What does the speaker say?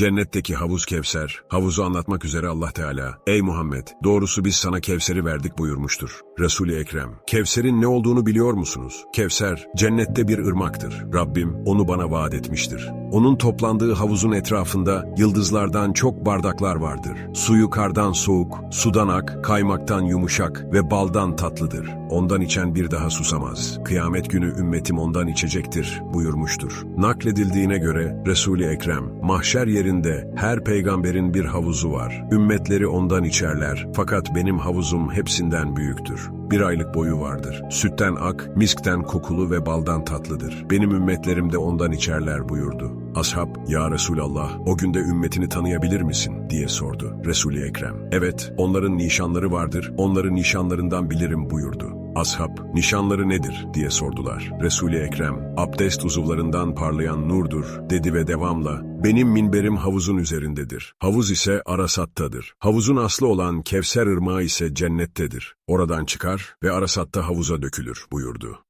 Cennetteki havuz Kevser, havuzu anlatmak üzere Allah Teala, Ey Muhammed, doğrusu biz sana Kevser'i verdik buyurmuştur. Resul-i Ekrem, Kevser'in ne olduğunu biliyor musunuz? Kevser, cennette bir ırmaktır. Rabbim onu bana vaat etmiştir. Onun toplandığı havuzun etrafında yıldızlardan çok bardaklar vardır. Suyu kardan soğuk, sudan ak, kaymaktan yumuşak ve baldan tatlıdır. Ondan içen bir daha susamaz. Kıyamet günü ümmetim ondan içecektir buyurmuştur. Nakledildiğine göre Resul-i Ekrem, mahşer yerinde her peygamberin bir havuzu var. Ümmetleri ondan içerler fakat benim havuzum hepsinden büyüktür. Bir aylık boyu vardır. Sütten ak, miskten kokulu ve baldan tatlıdır. Benim ümmetlerim de ondan içerler buyurdu. Ashab, ya Resulallah, o günde ümmetini tanıyabilir misin? diye sordu. Resul-i Ekrem, evet, onların nişanları vardır, onların nişanlarından bilirim buyurdu. Ashab, nişanları nedir diye sordular. Resul-i Ekrem, abdest uzuvlarından parlayan nurdur dedi ve devamla, benim minberim havuzun üzerindedir. Havuz ise Arasat'tadır. Havuzun aslı olan Kevser ırmağı ise cennettedir. Oradan çıkar ve Arasat'ta havuza dökülür buyurdu.